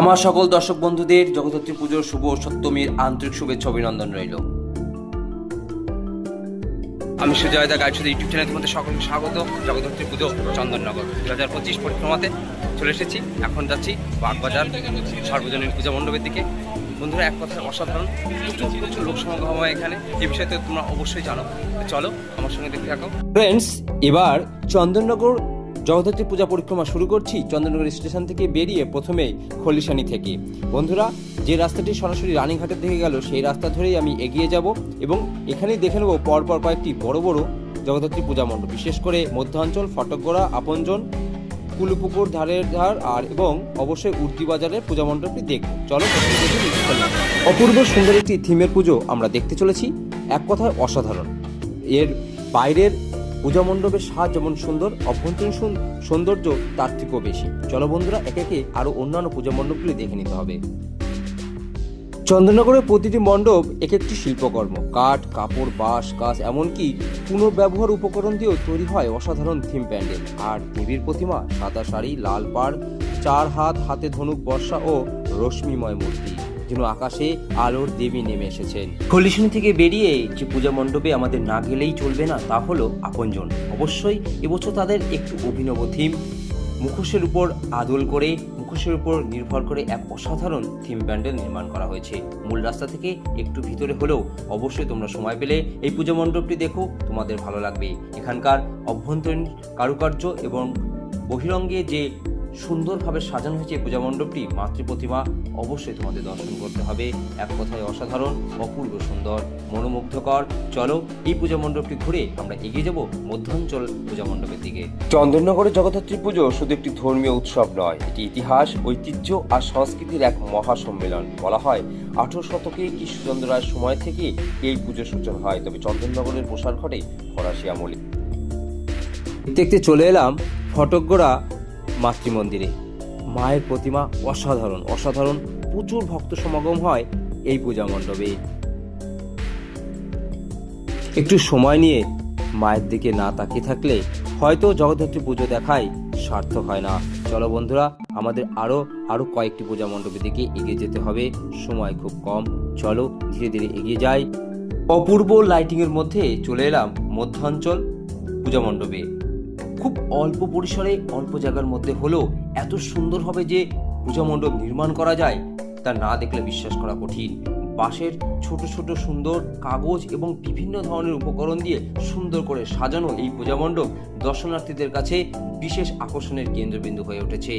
আমার সকল দর্শক বন্ধুদের জগদ্ধাত্রী পুজোর শুভ সপ্তমীর আন্তরিক শুভেচ্ছা অভিনন্দন রইল। আমি Sujoy da guide YouTube channel তোমাদের সকলকে স্বাগত। জগদ্ধাত্রী পুজো চন্দননগর। দু হাজার পঁচিশ পরিক্রমাতে চলে এসেছি। এখন যাচ্ছি বাগবাজার সার্বজনীন পূজা মণ্ডপের দিকে। বন্ধুরা, এক কথায় অসাধারণ। প্রচুর প্রচুর লোক সমাগম হয় এখানে। এ বিষয়ে তো তোমরা অবশ্যই জানো। চলো, আমার সঙ্গে দেখে থাকো। ফ্রেন্ডস এবার চন্দননগর জগদ্ধাত্রী পূজা পরিক্রমা শুরু করছি চন্দ্রনগর স্টেশন থেকে বেরিয়ে প্রথমে খলিশানি থেকে। বন্ধুরা, যে রাস্তাটি সরাসরি রানীঘাটের দিকে গেল, সেই রাস্তা ধরেই আমি এগিয়ে যাব এবং এখানেই দেখে নেব পরপর কয়েকটি বড় বড় জগদ্ধাত্রী পূজা মণ্ডপ, বিশেষ করে মধ্যাঞ্চল, ফটকগড়া, আপনজন, কুলুপুকুর, ধারের ধার আর এবং অবশ্যই উর্তি বাজারের পূজা মণ্ডপটি দেখব। চলো। অপূর্ব সুন্দর একটি থিমের পুজো আমরা দেখতে চলেছি। এক কথায় অসাধারণ। এর বাইরের পূজা মণ্ডপের সাজ যেমন সুন্দর, অভ্যন্তরীণ সুন- সৌন্দর্য তার থেকেও বেশি। চলো বন্ধুরা, একে একে আরও অন্যান্য পূজা মণ্ডপগুলি দেখে নিতে হবে। চন্দননগরের প্রতিটি মণ্ডপ এক একটি শিল্পকর্ম। কাঠ, কাপড়, বাঁশ, কাঁচ, এমনকি পুনর্ব্যবহার উপকরণ দিয়েও তৈরি হয় অসাধারণ থিম প্যান্ডেল। আর দেবীর প্রতিমা, সাদা শাড়ি, লাল পাড়, চার হাত, হাতে ধনুক, বর্ষা ও রশ্মিময় মূর্তি। যেন আকাশে আলোর দেবী নেমে এসেছেন। খলিশনি থেকে বেরিয়ে যে পূজা মণ্ডপে আমাদের না গেলেই চলবে না, তা হলো আপনজন। অবশ্যই এবছর তাদের একটু অভিনব থিম মুখোশের উপর আদল করে, মুখোশের উপর নির্ভর করে এক অসাধারণ থিম প্যান্ডেল নির্মাণ করা হয়েছে। মূল রাস্তা থেকে একটু ভিতরে হলেও অবশ্যই তোমরা সময় পেলে এই পুজো মণ্ডপটি দেখো, তোমাদের ভালো লাগবে। এখানকার অভ্যন্তরীণ কারুকার্য এবং বহিরঙ্গে যে সুন্দরভাবে সাজানো হয়েছে পূজা মণ্ডপটি। মাতৃ প্রতিমা অবশ্যই তোমাদের দর্শন করতে হবে। এক কথায় অসাধারণ অপূর্ব সুন্দর মনোমুগ্ধকর। চলো এই পূজা মণ্ডপটি ঘুরে আমরা এগিয়ে যাব মধ্যাঞ্চল পূজা মণ্ডপের দিকে। চন্দননগরের জগদ্ধাত্রী পুজো শুধু একটি ধর্মীয় উৎসব নয় এটি ইতিহাস ঐতিহ্য আর সংস্কৃতির এক মহা সম্মেলন বলা হয় আঠারো শতকে কৃষ্ণচন্দ্র রায়ের সময় থেকে এই পুজোর সূচনা হয়। তবে চন্দননগরের প্রসার ঘটে ফরাসি আমলে। দেখতে চলে এলাম ফটকগড়া মাতৃমন্দিরে। মায়ের প্রতিমা অসাধারণ অসাধারণ প্রচুর ভক্ত সমাগম হয় এই পূজা মণ্ডপে। একটু সময় নিয়ে মায়ের দিকে না তাকিয়ে থাকলে হয়তো জগদ্ধাত্রী পুজো দেখায় সার্থক হয় না। চলো বন্ধুরা, আমাদের আরও আরও কয়েকটি পূজা মণ্ডপের দিকে এগিয়ে যেতে হবে। সময় খুব কম। চলো ধীরে ধীরে এগিয়ে যাই। অপূর্ব লাইটিং এর মধ্যে চলে এলাম মধ্যাঞ্চল পূজা মণ্ডপে। খুব অল্প পরিসরে অল্প জায়গার মধ্যে হলেও এত সুন্দরভাবে যে পূজা মণ্ডপ নির্মাণ করা যায়, তা না দেখলে বিশ্বাস করা কঠিন। বাঁশের ছোট ছোট সুন্দর কাগজ এবং বিভিন্ন ধরনের উপকরণ দিয়ে সুন্দর করে সাজানো এই পূজা মণ্ডপ দর্শনার্থীদের কাছে বিশেষ আকর্ষণের কেন্দ্রবিন্দু হয়ে উঠেছে।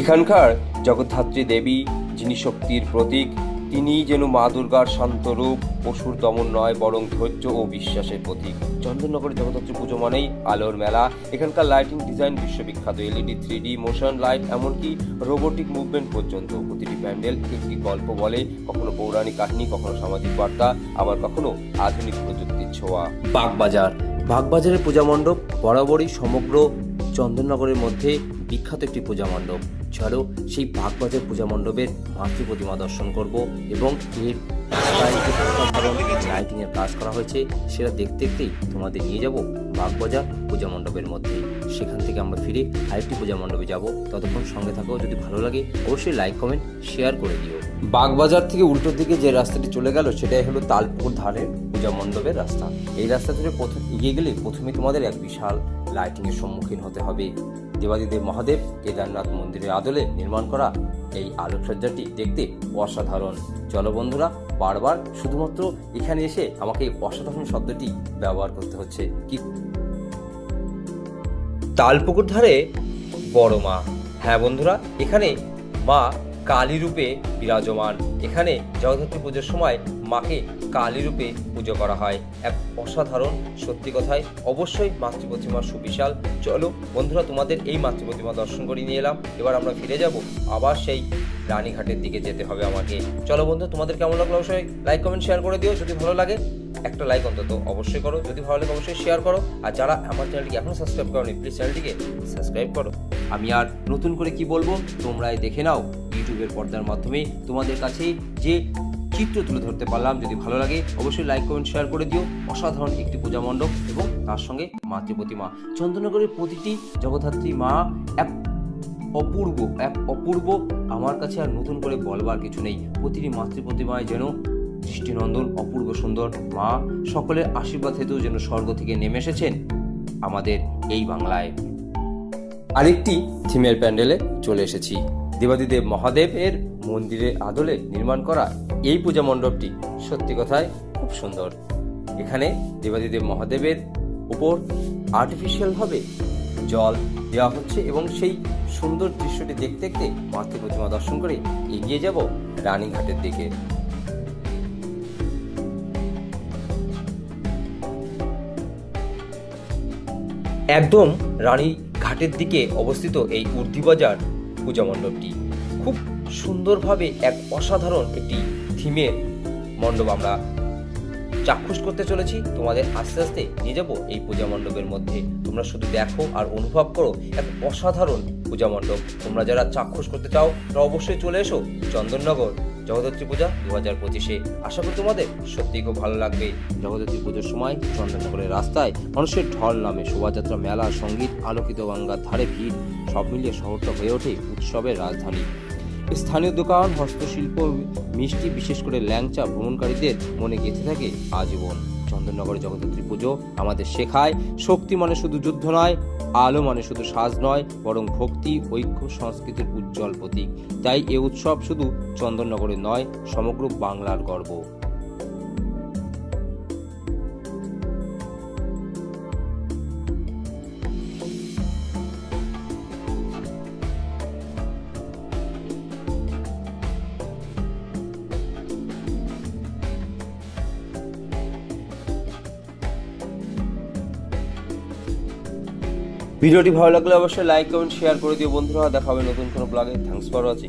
এখানকার জগদ্ধাত্রী দেবী, যিনি শক্তির প্রতীক তিনি যেন মা দুর্গার শান্তরূপ পশুর দমন নয়, বরং ধৈর্য ও বিশ্বাসের প্রতীক। চন্দননগরের জগদ্ধাত্রী পুজো মানেই আলোর মেলা। এখানকার লাইটিং ডিজাইন বিশ্ববিখ্যাত। LED three D motion light এমনকি রোবোটিক মুভমেন্ট পর্যন্ত। প্রতিটি প্যান্ডেল একটি গল্প বলে, কখনো পৌরাণিক কাহিনী, কখনো সামাজিক বার্তা, আবার কখনো আধুনিক প্রযুক্তির ছোঁয়া। বাগবাজার। বাগবাজারের পূজা মণ্ডপ বরাবরই সমগ্র চন্দননগরের মধ্যে বিখ্যাত একটি পূজা মণ্ডপ। চলো সেই বাগবাজার পূজা মণ্ডপের মাতৃ প্রতিমা দর্শন করব এবং এর রাস্তায় যে অসাধারণ লাইটিং এর কাজ করা হয়েছে, সেটা দেখতে দেখতেই তোমাদের নিয়ে যাব বাগবাজার পূজা মণ্ডপের মধ্যে। সেখান থেকে আমরা ফিরে আরেকটি পূজা মণ্ডপে যাব। ততক্ষণ সঙ্গে থাকো, যদি ভালো লাগে অবশ্যই লাইক কমেন্ট শেয়ার করে দিও। বাগবাজার থেকে উল্টো দিকে যে রাস্তাটি চলে গেল, সেটাই হলো তালপুর ধারের পূজা মণ্ডপের রাস্তা। এই রাস্তা ধরে প্রথম এগিয়ে গেলে প্রথমে তোমাদের এক বিশাল লাইটিংয়ের সম্মুখীন হতে হবে। দেবাদিদেব মহাদেব কেদারনাথ মন্দিরের আদলে নির্মাণ করা এই আলোকসজ্জাটি দেখতে অসাধারণ। চলো বন্ধুরা, বারবার শুধুমাত্র এখানে এসে আমাকে অসাধারণ শব্দটি ব্যবহার করতে হচ্ছে। কি তালপুকুর ধারে বড় মা। হ্যাঁ বন্ধুরা, এখানে মা কালী রূপে বিরাজমান। এখানে জগদ্ধাত্রী পুজোর সময় মাকে কালী রূপে পুজো করা হয়। এক অসাধারণ সত্যি কথায় অবশ্যই মাতৃ প্রতিমা সুবিশাল। চলো বন্ধুরা, তোমাদের এই মাতৃ প্রতিমা দর্শন করে নিয়ে এলাম। এবার আমরা ফিরে যাব। আবার সেই রানীঘাটের দিকে যেতে হবে আমাকে। চলো বন্ধু তোমাদের কেমন লাগল অবশ্যই লাইক কমেন্ট শেয়ার করে দিও। যদি ভালো লাগে, একটা লাইক অন্তত অবশ্যই করো। যদি ভালো লাগে, অবশ্যই শেয়ার করো। আর যারা আমার চ্যানেলটিকে এখনও সাবস্ক্রাইব করোনি প্লিজ চ্যানেলটিকে সাবস্ক্রাইব করো। আমি আর নতুন করে কি বলব, তোমরাই দেখে নাও। ইউটিউবের পর্দার মাধ্যমে তোমাদের কাছে যে চিত্র তুলে ধরতে পারলাম। যদি ভালো লাগে, অবশ্যই লাইক কমেন্ট শেয়ার করে দিও। অসাধারণ একটি পূজা মণ্ডপ এবং তার সঙ্গে মাতৃ প্রতিমা। চন্দ্রনগরের প্রতিটি জগদ্ধাত্রী মা এক অপূর্ব এক অপূর্ব, আমার কাছে আর নতুন করে বলবার কিছু নেই। প্রতিটি মাতৃ প্রতিমায় যেন দৃষ্টিনন্দন, অপূর্ব সুন্দর মা। সকলের আশীর্বাদ হেতু যেন স্বর্গ থেকে নেমে এসেছেন আমাদের এই বাংলায়। আরেকটি থিমের প্যান্ডেলে চলে এসেছি। দেবাদিদেব মহাদেবের মন্দিরের আদলে নির্মাণ করা এই পূজা মণ্ডপটি সত্যি কথায় খুব সুন্দর। এখানে দেবাদিদেব মহাদেবের উপর আর্টিফিশিয়ালভাবে জল দেওয়া হচ্ছে এবং সেই সুন্দর দৃশ্যটি দেখতে দেখতে মাতৃ প্রতিমা দর্শন করে এগিয়ে যাব রানীঘাটের দিকে। একদম রানী ঘাটের দিকে অবস্থিত এই উর্দিবাজার পূজা মণ্ডপটি। খুব সুন্দরভাবে এক অসাধারণ একটি থিমের মণ্ডপ আমরা চাক্ষুষ করতে চলেছি। তোমাদের আস্তে আস্তে নিয়ে যাব এই পূজা মণ্ডপের মধ্যে। তোমরা শুধু দেখো আর অনুভব করো এক অসাধারণ পূজা মণ্ডপ। তোমরা যারা চাক্ষুষ করতে চাও, তারা অবশ্যই চলে এসো চন্দননগর। জগদ্ধাত্রী পূজা দু হাজার পঁচিশে। আশা করি তোমাদের সত্যিই খুব ভালো লাগবে। জগদ্ধাত্রী পুজোর সময় চন্দননগরের রাস্তায় মানুষের ঢল নামে শোভাযাত্রা, মেলা, সংগীত, আলোকিত গঙ্গার ধারে ভিড়, সব মিলিয়ে শহরটা হয়ে ওঠে উৎসবের রাজধানী। স্থানীয় দোকান, হস্তশিল্প, মিষ্টি, বিশেষ করে ল্যাংচা ভ্রমণকারীদের মনে গেঁথে থাকে আজীবন। চন্দননগর জগদ্ধাত্রী পুজো আমাদের শেখায়। শক্তি মানে শুধু যুদ্ধ নয়, আলো মানে শুধু সাজ নয়, বরং ভক্তি, ঐক্য, সংস্কৃতির উজ্জ্বল প্রতীক। তাই এ উৎসব শুধু চন্দননগরে নয়, সমগ্র বাংলার গর্ব। ভিডিওটি ভালো লাগলে অবশ্যই লাইক কমেন্ট শেয়ার করে দিও। বন্ধুরা, দেখা হবে নতুন কোনো ব্লগে থ্যাংকস ফর ওয়াচিং